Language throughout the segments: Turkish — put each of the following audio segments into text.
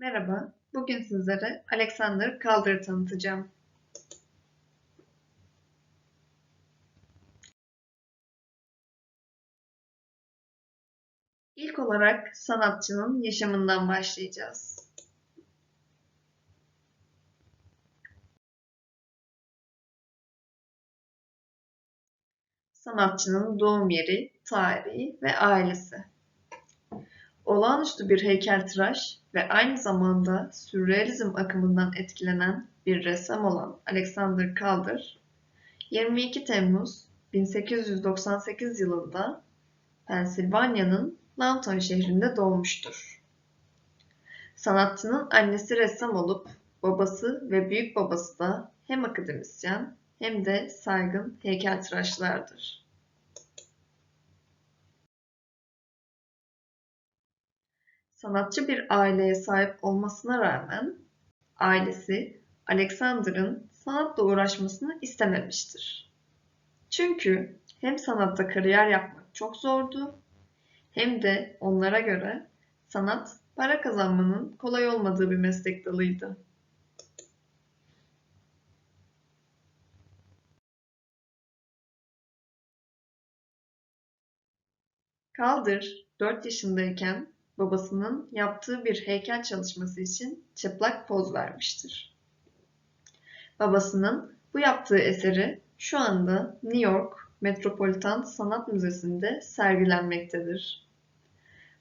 Merhaba, bugün sizlere Alexander Calder'ı tanıtacağım. İlk olarak sanatçının yaşamından başlayacağız. Sanatçının doğum yeri, tarihi ve ailesi. Olağanüstü bir heykeltıraş ve aynı zamanda sürrealizm akımından etkilenen bir ressam olan Alexander Calder, 22 Temmuz 1898 yılında Pensilvanya'nın Lawton şehrinde doğmuştur. Sanatçının annesi ressam olup babası ve büyük babası da hem akademisyen hem de saygın heykeltıraşlardır. Sanatçı bir aileye sahip olmasına rağmen ailesi Alexander'ın sanatla uğraşmasını istememiştir. Çünkü hem sanatta kariyer yapmak çok zordu hem de onlara göre sanat para kazanmanın kolay olmadığı bir meslek dalıydı. Calder 4 yaşındayken babasının yaptığı bir heykel çalışması için çıplak poz vermiştir. Babasının bu yaptığı eseri şu anda New York Metropolitan Sanat Müzesi'nde sergilenmektedir.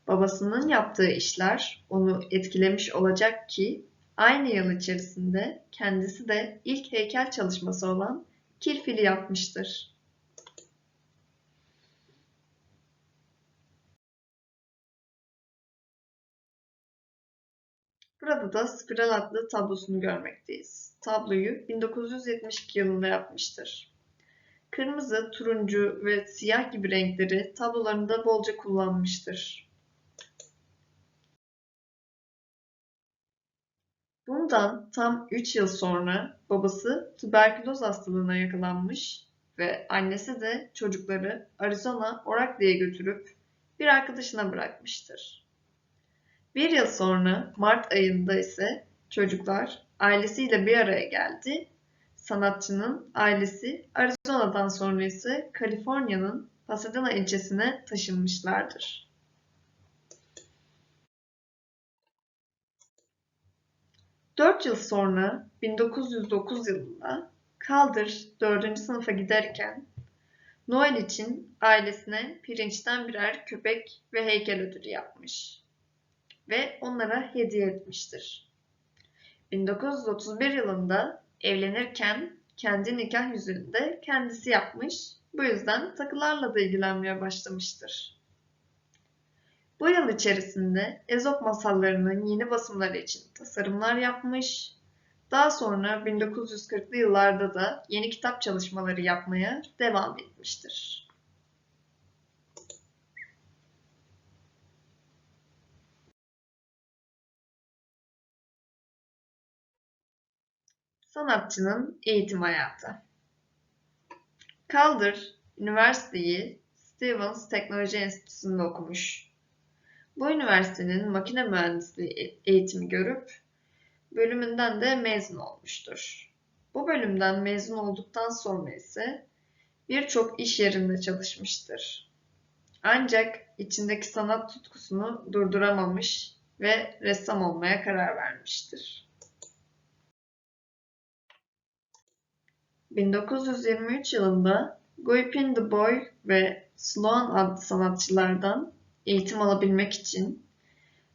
Babasının yaptığı işler onu etkilemiş olacak ki aynı yıl içerisinde kendisi de ilk heykel çalışması olan Kirfil'i yapmıştır. Burada da Spiral adlı tablosunu görmekteyiz. Tabloyu 1972 yılında yapmıştır. Kırmızı, turuncu ve siyah gibi renkleri tablolarında bolca kullanmıştır. Bundan tam 3 yıl sonra babası tüberküloz hastalığına yakalanmış ve annesi de çocukları Arizona Orakley'e götürüp bir arkadaşına bırakmıştır. Bir yıl sonra Mart ayında ise çocuklar ailesiyle bir araya geldi. Sanatçının ailesi Arizona'dan sonra ise Kaliforniya'nın Pasadena ilçesine taşınmışlardır. Dört yıl sonra 1909 yılında Calder 4. sınıfa giderken Noel için ailesine pirinçten birer köpek ve heykel ödülü yapmış ve onlara hediye etmiştir. 1931 yılında evlenirken kendi nikah yüzüğünü de kendisi yapmış, bu yüzden takılarla da ilgilenmeye başlamıştır. Bu yıl içerisinde Ezop masallarının yeni basımları için tasarımlar yapmış, daha sonra 1940'lı yıllarda da yeni kitap çalışmaları yapmaya devam etmiştir. Sanatçının eğitim hayatı. Calder, üniversiteyi Stevens Teknoloji Enstitüsü'nde okumuş. Bu üniversitenin makine mühendisliği eğitimi görüp bölümünden de mezun olmuştur. Bu bölümden mezun olduktan sonra ise birçok iş yerinde çalışmıştır. Ancak içindeki sanat tutkusunu durduramamış ve ressam olmaya karar vermiştir. 1923 yılında Guy the Boy ve Sloan adlı sanatçılardan eğitim alabilmek için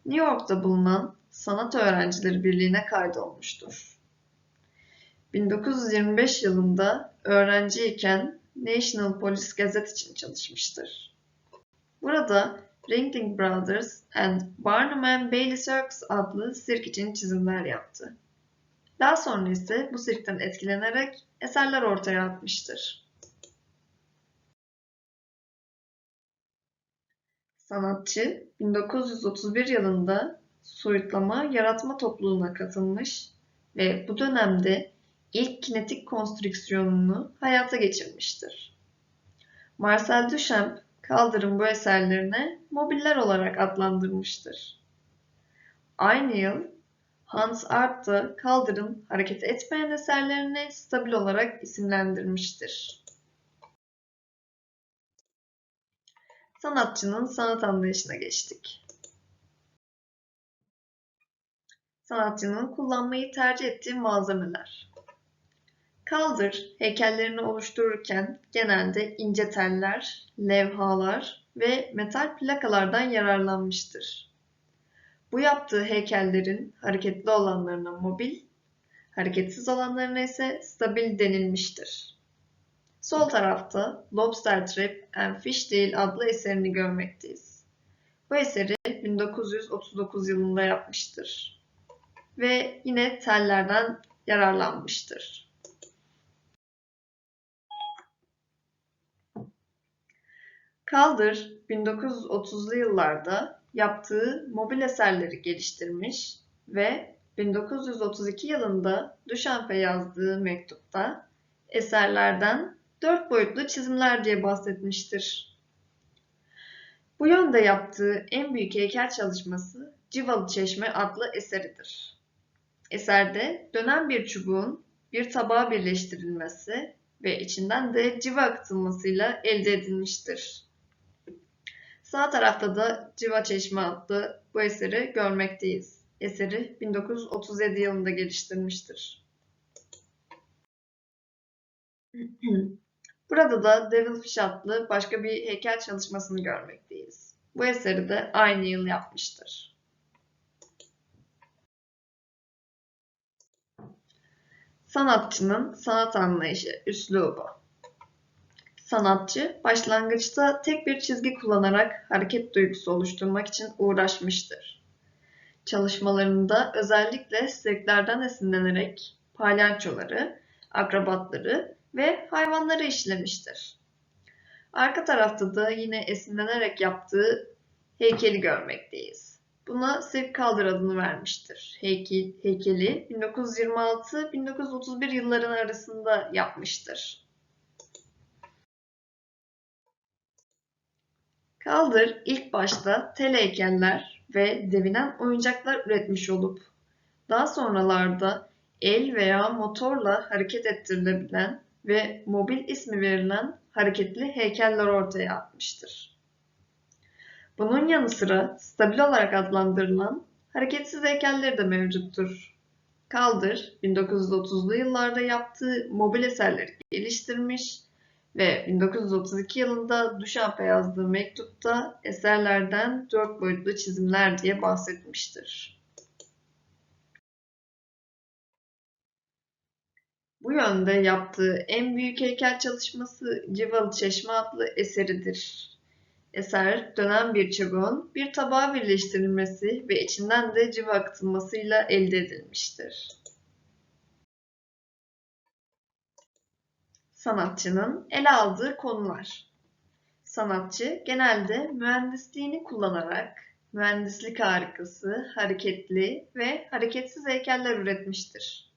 New York'ta bulunan Sanat Öğrencileri Birliği'ne kaydolmuştur. 1925 yılında öğrenciyken National Police Gazette için çalışmıştır. Burada Ringling Brothers and Barnum and Bailey Circus adlı sirk için çizimler yaptı. Daha sonra ise bu sirkten etkilenerek eserler ortaya atmıştır. Sanatçı 1931 yılında soyutlama yaratma topluluğuna katılmış ve bu dönemde ilk kinetik konstrüksiyonunu hayata geçirmiştir. Marcel Duchamp, Kaldırım bu eserlerine mobiller olarak adlandırmıştır. Aynı yıl Hans Art da Kaldır'ın hareket etmeyen eserlerini stabil olarak isimlendirmiştir. Sanatçının sanat anlayışına geçtik. Sanatçının kullanmayı tercih ettiği malzemeler. Kaldır heykellerini oluştururken genelde ince teller, levhalar ve metal plakalardan yararlanmıştır. Bu yaptığı heykellerin hareketli olanlarına mobil, hareketsiz olanlarına ise stabil denilmiştir. Sol tarafta Lobster Trap and Fishtail adlı eserini görmekteyiz. Bu eseri 1939 yılında yapmıştır. Ve yine tellerden yararlanmıştır. Calder 1930'lu yıllarda yaptığı mobil eserleri geliştirmiş ve 1932 yılında Duchamp'e yazdığı mektupta eserlerden dört boyutlu çizimler diye bahsetmiştir. Bu yönde yaptığı en büyük heykel çalışması Civalı Çeşme adlı eseridir. Eserde dönen bir çubuğun bir tabağa birleştirilmesi ve içinden de civa akıtılmasıyla elde edilmiştir. Sağ tarafta da Civa Çeşme adlı bu eseri görmekteyiz. Eseri 1937 yılında geliştirmiştir. Burada da Devilfish adlı başka bir heykel çalışmasını görmekteyiz. Bu eseri de aynı yıl yapmıştır. Sanatçının sanat anlayışı, üslubu. Sanatçı başlangıçta tek bir çizgi kullanarak hareket duygusu oluşturmak için uğraşmıştır. Çalışmalarında özellikle sirklerden esinlenerek palyaçoları, akrobatları ve hayvanları işlemiştir. Arka tarafta da yine esinlenerek yaptığı heykeli görmekteyiz. Buna Sirk Kaldır adını vermiştir. Heykel, heykeli 1926-1931 yılların arasında yapmıştır. Kaldır ilk başta tel heykeller ve devinen oyuncaklar üretmiş olup daha sonralarda el veya motorla hareket ettirilebilen ve mobil ismi verilen hareketli heykeller ortaya atmıştır. Bunun yanı sıra stabil olarak adlandırılan hareketsiz heykelleri de mevcuttur. Kaldır 1930'lu yıllarda yaptığı mobil eserleri geliştirmiş ve 1932 yılında Duchamp'a yazdığı mektupta eserlerden dört boyutlu çizimler diye bahsetmiştir. Bu yönde yaptığı en büyük heykel çalışması Civalı Çeşme adlı eseridir. Eser dönen bir çubuğun bir tabağa birleştirilmesi ve içinden de civa akıtılmasıyla elde edilmiştir. Sanatçının ele aldığı konular. Sanatçı genelde mühendisliğini kullanarak mühendislik harikası, hareketli ve hareketsiz heykeller üretmiştir.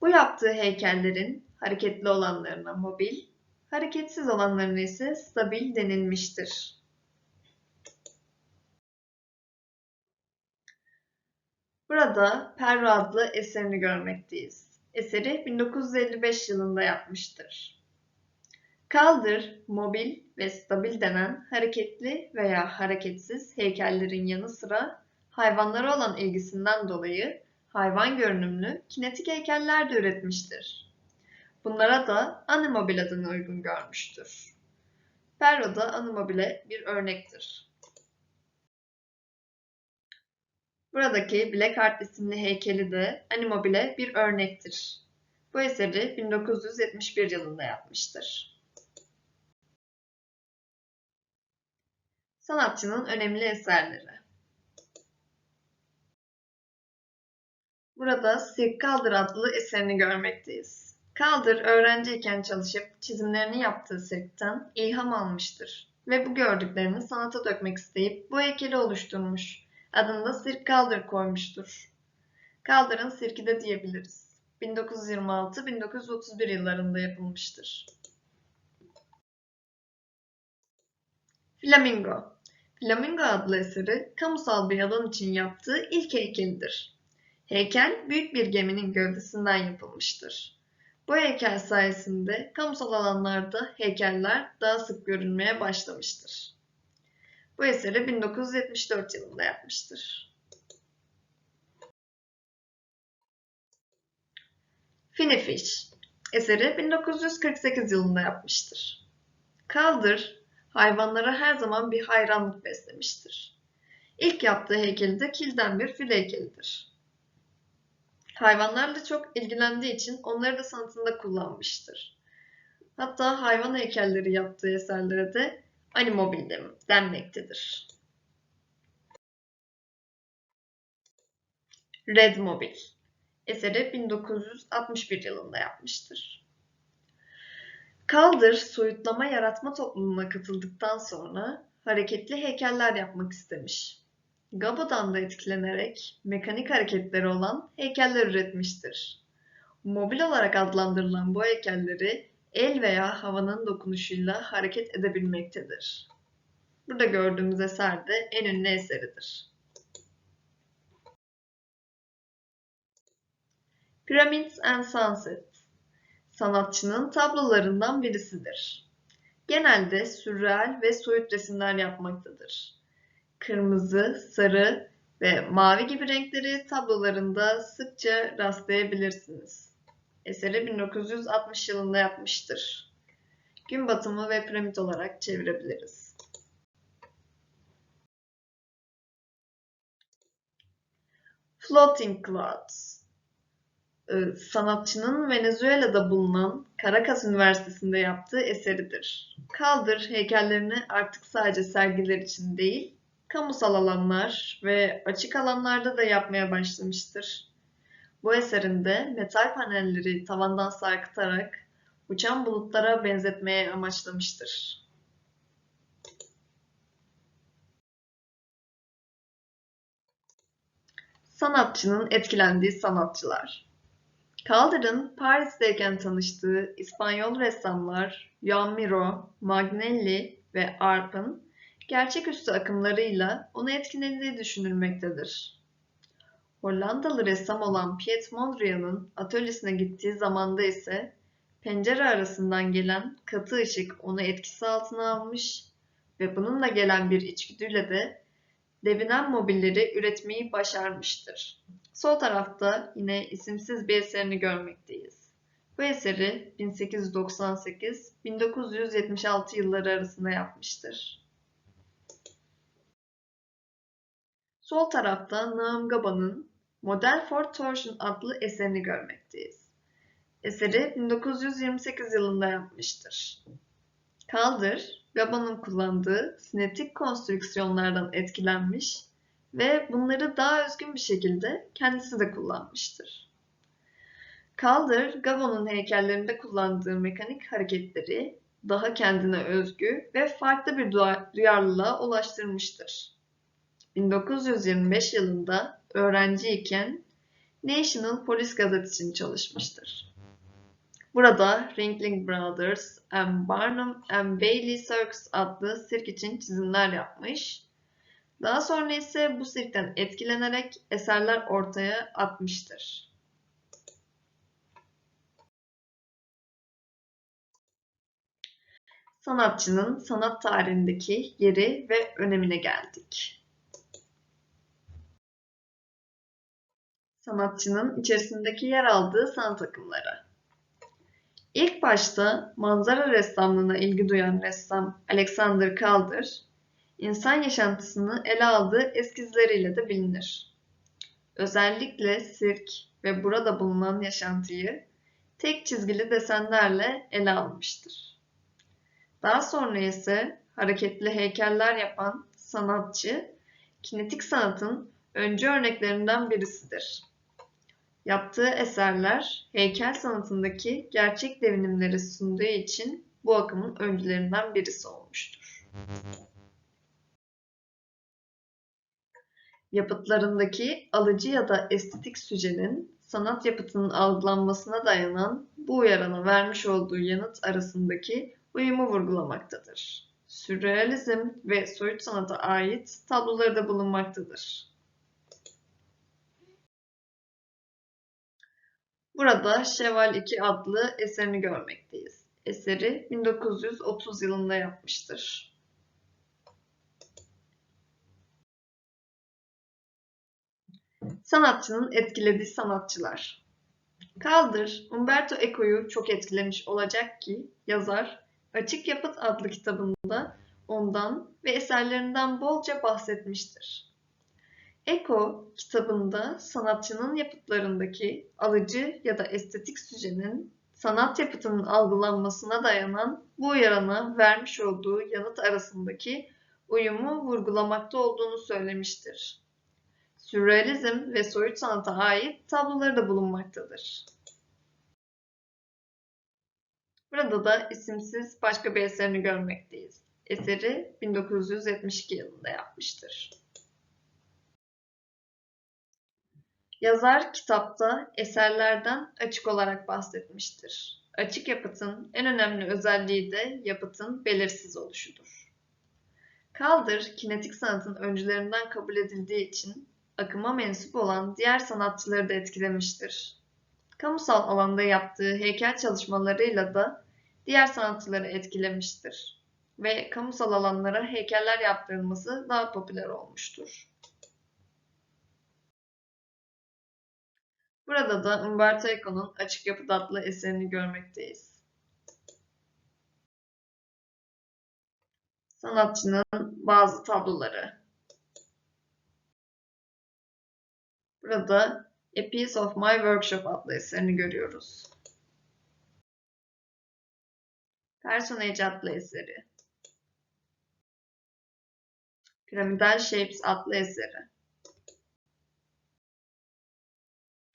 Bu yaptığı heykellerin hareketli olanlarına mobil, hareketsiz olanlarına ise stabil denilmiştir. Burada Perro adlı eserini görmekteyiz. Eseri 1955 yılında yapmıştır. Kaldır, mobil ve stabil denen hareketli veya hareketsiz heykellerin yanı sıra hayvanlara olan ilgisinden dolayı hayvan görünümlü kinetik heykeller de üretmiştir. Bunlara da Animobil adını uygun görmüştür. Perro da Animobil'e bir örnektir. Buradaki Black Art isimli heykeli de Animobil'e bir örnektir. Bu eseri 1971 yılında yapmıştır. Sanatçının önemli eserleri Burada Sirk Kaldır adlı eserini görmekteyiz. Kaldır öğrenciyken çalışıp çizimlerini yaptığı sirkten ilham almıştır ve bu gördüklerini sanata dökmek isteyip bu heykeli oluşturmuş. Adını da Sirk Kaldır koymuştur. Kaldır'ın sirki de diyebiliriz. 1926-1931 yıllarında yapılmıştır. Flamingo Flamingo adlı eseri kamusal bir alan için yaptığı ilk heykelidir. Heykel büyük bir geminin gövdesinden yapılmıştır. Bu heykel sayesinde kamusal alanlarda heykeller daha sık görülmeye başlamıştır. Bu eseri 1974 yılında yapmıştır. Fish eseri 1948 yılında yapmıştır. Calder, hayvanlara her zaman bir hayranlık beslemiştir. İlk yaptığı heykeli de kilden bir fil heykelidir. Hayvanlarla çok ilgilendiği için onları da sanatında kullanmıştır. Hatta hayvan heykelleri yaptığı eserlere de animobil denmektedir. Red Mobil eseri 1961 yılında yapmıştır. Calder, soyutlama yaratma topluluğuna katıldıktan sonra hareketli heykeller yapmak istemiş. Gabo'dan da etkilenerek mekanik hareketleri olan heykeller üretmiştir. Mobil olarak adlandırılan bu heykelleri el veya havanın dokunuşuyla hareket edebilmektedir. Burada gördüğümüz eser de en ünlü eseridir. Pyramids and Sunset sanatçının tablolarından birisidir. Genelde sürreal ve soyut resimler yapmaktadır. Kırmızı, sarı ve mavi gibi renkleri tablolarında sıkça rastlayabilirsiniz. Eseri 1960 yılında yapmıştır. Gün batımı ve piramit olarak çevirebiliriz. Floating Clouds e, sanatçının Venezuela'da bulunan Caracas Üniversitesi'nde yaptığı eseridir. Kaldır heykellerini artık sadece sergiler için değil, kamusal alanlar ve açık alanlarda da yapmaya başlamıştır. Bu eserinde metal panelleri tavandan sarkıtarak uçan bulutlara benzetmeye amaçlamıştır. Sanatçının etkilendiği sanatçılar Calder'ın Paris'teyken tanıştığı İspanyol ressamlar Joan Miró, Magnelli ve Arp'ın gerçeküstü akımlarıyla onu etkilediği düşünülmektedir. Hollandalı ressam olan Piet Mondrian'ın atölyesine gittiği zamanda ise pencere arasından gelen katı ışık onu etkisi altına almış ve bununla gelen bir içgüdüyle de devinen mobilleri üretmeyi başarmıştır. Sol tarafta yine isimsiz bir eserini görmekteyiz. Bu eseri 1898-1976 yılları arasında yapmıştır. Sol tarafta Naam Gaba'nın Model for Torsion adlı eserini görmekteyiz. Eseri 1928 yılında yapmıştır. Kaldır, Gaba'nın kullandığı sinetik konstrüksiyonlardan etkilenmiş ve bunları daha özgün bir şekilde kendisi de kullanmıştır. Calder, Gavon'un heykellerinde kullandığı mekanik hareketleri daha kendine özgü ve farklı bir duyarlılığa ulaştırmıştır. 1925 yılında öğrenciyken National Police Gazette için çalışmıştır. Burada Ringling Brothers and Barnum and Bailey Circus adlı sirk için çizimler yapmış daha sonra ise bu sirkten etkilenerek eserler ortaya atmıştır. Sanatçının sanat tarihindeki yeri ve önemine geldik. Sanatçının içerisindeki yer aldığı sanat akımları. İlk başta manzara ressamlığına ilgi duyan ressam Alexander Calder, insan yaşantısını ele aldığı eskizleriyle de bilinir. Özellikle sirk ve burada bulunan yaşantıyı tek çizgili desenlerle ele almıştır. Daha sonra ise hareketli heykeller yapan sanatçı, kinetik sanatın öncü örneklerinden birisidir. Yaptığı eserler heykel sanatındaki gerçek devinimleri sunduğu için bu akımın öncülerinden birisi olmuştur. yapıtlarındaki alıcı ya da estetik sücenin sanat yapıtının algılanmasına dayanan bu uyarana vermiş olduğu yanıt arasındaki uyumu vurgulamaktadır. Sürrealizm ve soyut sanata ait tabloları da bulunmaktadır. Burada Şeval 2 adlı eserini görmekteyiz. Eseri 1930 yılında yapmıştır. Sanatçının etkilediği sanatçılar. Kaldır, Umberto Eco'yu çok etkilemiş olacak ki yazar Açık Yapıt adlı kitabında ondan ve eserlerinden bolca bahsetmiştir. Eco kitabında sanatçının yapıtlarındaki alıcı ya da estetik süjenin sanat yapıtının algılanmasına dayanan bu uyarana vermiş olduğu yanıt arasındaki uyumu vurgulamakta olduğunu söylemiştir. Sürrealizm ve soyut sanata ait tabloları da bulunmaktadır. Burada da isimsiz başka bir eserini görmekteyiz. Eseri 1972 yılında yapmıştır. Yazar kitapta eserlerden açık olarak bahsetmiştir. Açık yapıtın en önemli özelliği de yapıtın belirsiz oluşudur. Kaldır, kinetik sanatın öncülerinden kabul edildiği için akıma mensup olan diğer sanatçıları da etkilemiştir. Kamusal alanda yaptığı heykel çalışmalarıyla da diğer sanatçıları etkilemiştir ve kamusal alanlara heykeller yaptırılması daha popüler olmuştur. Burada da Umberto Eco'nun Açık Yapıt adlı eserini görmekteyiz. Sanatçının bazı tabloları. Burada A Piece of My Workshop adlı eserini görüyoruz. Personage adlı eseri. Pyramidal Shapes adlı eseri.